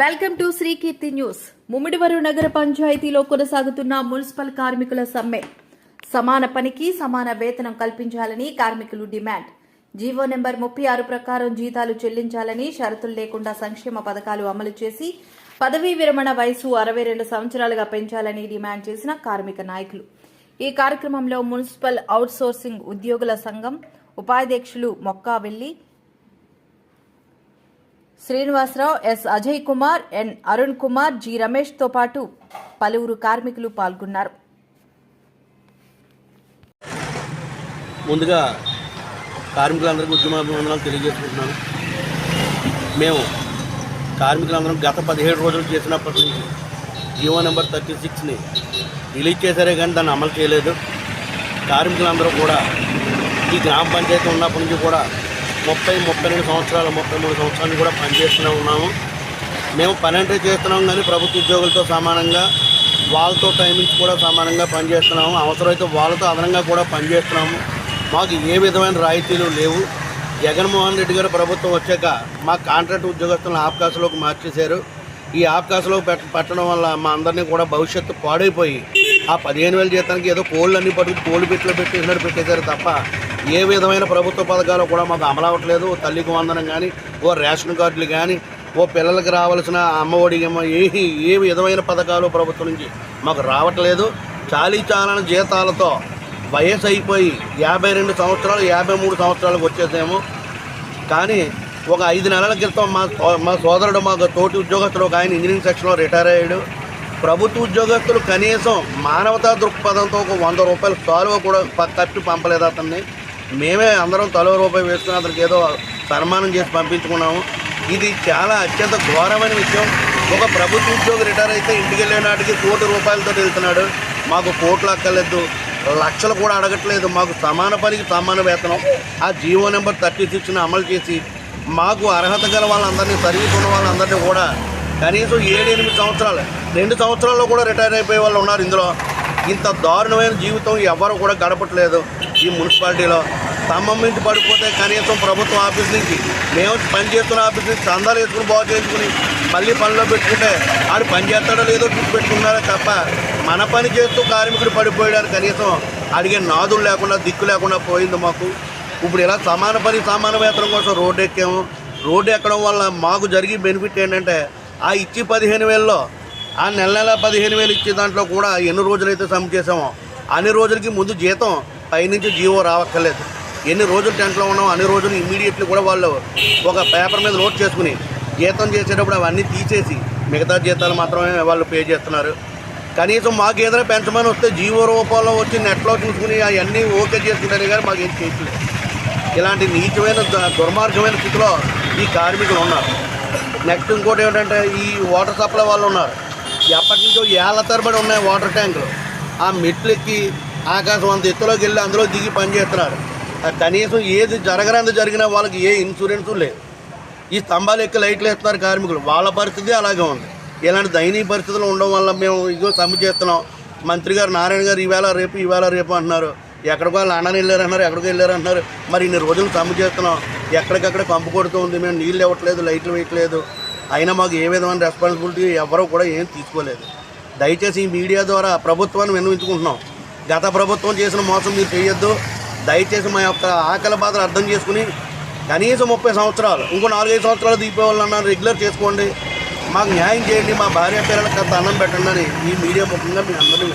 Welcome to Srikeerthi news. Mummidivaram నగర పంచాయతీలో కొనసాగుతున్న మున్సిపల్ కార్మికుల సమ్మె. సమాన పనికి సమాన వేతనం కల్పించాలని కార్మికులు డిమాండ్. జీవో నెంబర్ ముప్పై ఆరు ప్రకారం జీతాలు చెల్లించాలని షరతులు లేకుండా సంక్షేమ పథకాలు అమలు చేసి పదవీ విరమణ వయసు అరవై రెండు సంవత్సరాలుగా పెంచాలని డిమాండ్ చేసిన కార్మిక నాయకులు. ఈ కార్యక్రమంలో మున్సిపల్ అవుట్సోర్సింగ్ ఉద్యోగుల సంఘం ఉపాధ్యక్షులు మొక్కా వెళ్ళి Srinivasarao S Ajay Kumar N Arun Kumar G రమేష్తో పాటు పలువురు కార్మికులు పాల్గొన్నారు. ముందుగా కార్మికులందరికీ ఉద్యమాభివందనాలు తెలియజేసుకుంటున్నాను. మేము కార్మికులందరం గత పదిహేడు రోజులు చేసినప్పటి నుంచి జీవో నెంబర్ థర్టీ సిక్స్ని రిలీజ్ చేశారే కానీ దాన్ని అమలు చేయలేదు. కార్మికులందరూ కూడా ఈ గ్రామ పంచాయతీ ఉన్నప్పటి నుంచి కూడా ముప్పై ముప్పై రెండు సంవత్సరాలు ముప్పై మూడు సంవత్సరాలు కూడా పనిచేస్తూనే ఉన్నాము. మేము పని చేస్తున్నాం కానీ ప్రభుత్వ ఉద్యోగులతో సమానంగా వాళ్ళతో టైమింగ్స్ కూడా సమానంగా పనిచేస్తున్నాము. అవసరమైతే వాళ్ళతో అదనంగా కూడా పనిచేస్తున్నాము. మాకు ఏ విధమైన రాయితీలు లేవు. జగన్మోహన్ రెడ్డి గారు ప్రభుత్వం వచ్చాక మా కాంట్రాక్ట్ ఉద్యోగస్తులను ఆప్కాసులోకి మార్చేశారు. ఈ ఆప్కాసులో పెట్ట పెట్టడం వల్ల మా అందరినీ కూడా భవిష్యత్తు పాడైపోయి ఆ పదిహేను వేల జీతానికి ఏదో కోళ్ళు అన్ని పట్టుకు కోళ్ళు పెట్టిలో పెట్టేసినట్టు పెట్టేశారు తప్ప ఏ విధమైన ప్రభుత్వ పథకాలు కూడా మాకు అమలు ఓ తల్లికి వందనం కానీ ఓ రేషన్ కార్డులు కానీ ఓ పిల్లలకి రావాల్సిన అమ్మఒడి ఏమో ఏ ఏ విధమైన పథకాలు ప్రభుత్వం నుంచి మాకు రావట్లేదు. చాలీ చాలని జీతాలతో వయసు అయిపోయి యాభై రెండు సంవత్సరాలు యాభై మూడు సంవత్సరాలకు వచ్చేసేమో. కానీ ఒక ఐదు నెలల క్రితం మా సో- మా సోదరుడు మాకు తోటి ఉద్యోగస్తుడు ఒక ఆయన ఇంజనీరింగ్ సెక్షన్లో రిటైర్ అయ్యాడు. ప్రభుత్వ ఉద్యోగస్తులు కనీసం మానవతా దృక్పథంతో ఒక వంద రూపాయలు కాలువ కూడా కట్టి పంపలేదు అతన్ని. మేమే అందరం తలో రూపాయి వేసుకుని అతనికి ఏదో సన్మానం చేసి పంపించుకున్నాము. ఇది చాలా అత్యంత ఘోరమైన విషయం. ఒక ప్రభుత్వ ఉద్యోగి రిటైర్ అయితే ఇంటికి వెళ్ళే నాటికి కోటి రూపాయలతో వెళ్తున్నాడు. మాకు కోట్లు అక్కర్లేదు. లక్షలు కూడా అడగట్లేదు. మాకు సమాన పనికి సమాన వేతనం. ఆ జీవో నెంబర్ థర్టీ సిక్స్ని అమలు చేసి మాకు అర్హత గల వాళ్ళందరినీ సర్వీస్ ఉన్న వాళ్ళందరినీ కూడా కనీసం ఏడు ఎనిమిది సంవత్సరాలు. రెండు సంవత్సరాల్లో కూడా రిటైర్ అయిపోయే వాళ్ళు ఉన్నారు ఇందులో. ఇంత దారుణమైన జీవితం ఎవరు కూడా గడపట్లేదు ఈ మున్సిపాలిటీలో. స్తంభం నుంచి పడిపోతే కనీసం ప్రభుత్వం ఆఫీస్ నుంచి మేము పనిచేస్తున్న ఆఫీస్ నుంచి చందాలు వేసుకుని బాగు చేసుకుని మళ్ళీ పనిలో పెట్టుకుంటే ఆడు పని చేస్తాడో లేదో చూసి పెట్టుకున్నారే తప్ప మన పని చేస్తూ కార్మికుడు పడిపోయాడు కనీసం అడిగే నాదులు లేకుండా దిక్కు లేకుండా పోయింది మాకు. ఇప్పుడు ఇలా సమాన పని సమాన వేతనం కోసం రోడ్డు ఎక్కాము. రోడ్డు ఎక్కడం వల్ల మాకు జరిగే బెనిఫిట్ ఏంటంటే ఆ ఇచ్చి పదిహేను వేలలో ఆ నెల నెల పదిహేను వేలు ఇచ్చే దాంట్లో కూడా ఎన్ని రోజులైతే సమ్ చేసామో అన్ని రోజులకి ముందు జీతం పైనుంచి జీవో రావక్కర్లేదు. ఎన్ని రోజులు టెంట్లో ఉన్నామో అన్ని రోజులు ఇమ్మీడియట్లీ కూడా వాళ్ళు ఒక పేపర్ మీద నోట్ చేసుకుని జీతం చేసేటప్పుడు అవన్నీ తీసేసి మిగతా జీతాలు మాత్రమే వాళ్ళు పే చేస్తున్నారు. కనీసం మాకు ఏదైనా పెంచమని వస్తే జీవో రూపంలో వచ్చి నెట్లో చూసుకుని అవన్నీ ఓకే చేసుకుంటారు కానీ మాకు ఏం చేయట్లేదు ఇలాంటి నీచమైన దుర్మార్గమైన స్థితిలో ఈ కార్మికులు ఉన్నారు. నెక్స్ట్ ఇంకోటి ఏంటంటే ఈ వాటర్ సప్లై వాళ్ళు ఉన్నారు. ఎప్పటి నుంచో ఏళ్ళ తరబడి ఉన్నాయి వాటర్ ట్యాంకులు. ఆ మెట్లు ఎక్కి ఆకాశం అంత ఎత్తులోకి వెళ్ళి అందులో దిగి పనిచేస్తున్నారు. కనీసం ఏది జరగరాంది జరిగినా వాళ్ళకి ఏ ఇన్సూరెన్స్ లేదు. ఈ స్తంభాలు ఎక్కి లైట్లు వేస్తున్నారు కార్మికులు. వాళ్ళ పరిస్థితి అలాగే ఉంది. ఇలాంటి దయనీయ పరిస్థితులు ఉండడం వల్ల మేము ఇదిగో సమ్మె చేస్తున్నాం. మంత్రి గారు నారాయణ గారు ఈవేళ రేపు ఈవేళ రేపు అంటున్నారు. ఎక్కడికో వాళ్ళు అన్నని వెళ్ళారు అన్నారు ఎక్కడికో వెళ్ళారు అంటున్నారు. మరి ఇన్ని రోజులు సమ్మె చేస్తున్నాం. ఎక్కడికక్కడ పంపు కొడుతూ ఉంది. మేము నీళ్ళు ఇవ్వట్లేదు లైట్లు వేయట్లేదు. అయినా మాకు ఏ విధమైన రెస్పాన్సిబిలిటీ ఎవరూ కూడా ఏం తీసుకోలేదు. దయచేసి ఈ మీడియా ద్వారా ప్రభుత్వాన్ని విన్నవించుకుంటున్నాం. గత ప్రభుత్వం చేసిన మోసం మీరు చేయొద్దు. దయచేసి మా యొక్క ఆకలి బాధలు అర్థం చేసుకుని కనీసం ముప్పై సంవత్సరాలు ఇంకో నాలుగైదు సంవత్సరాలు దీపావళి అన్న రెగ్యులర్ చేసుకోండి. మాకు న్యాయం చేయండి. మా భార్య పిల్లలకు కాస్త అన్నం పెట్టండి అని ఈ మీడియా ముఖ్యంగా మీ అందరినీ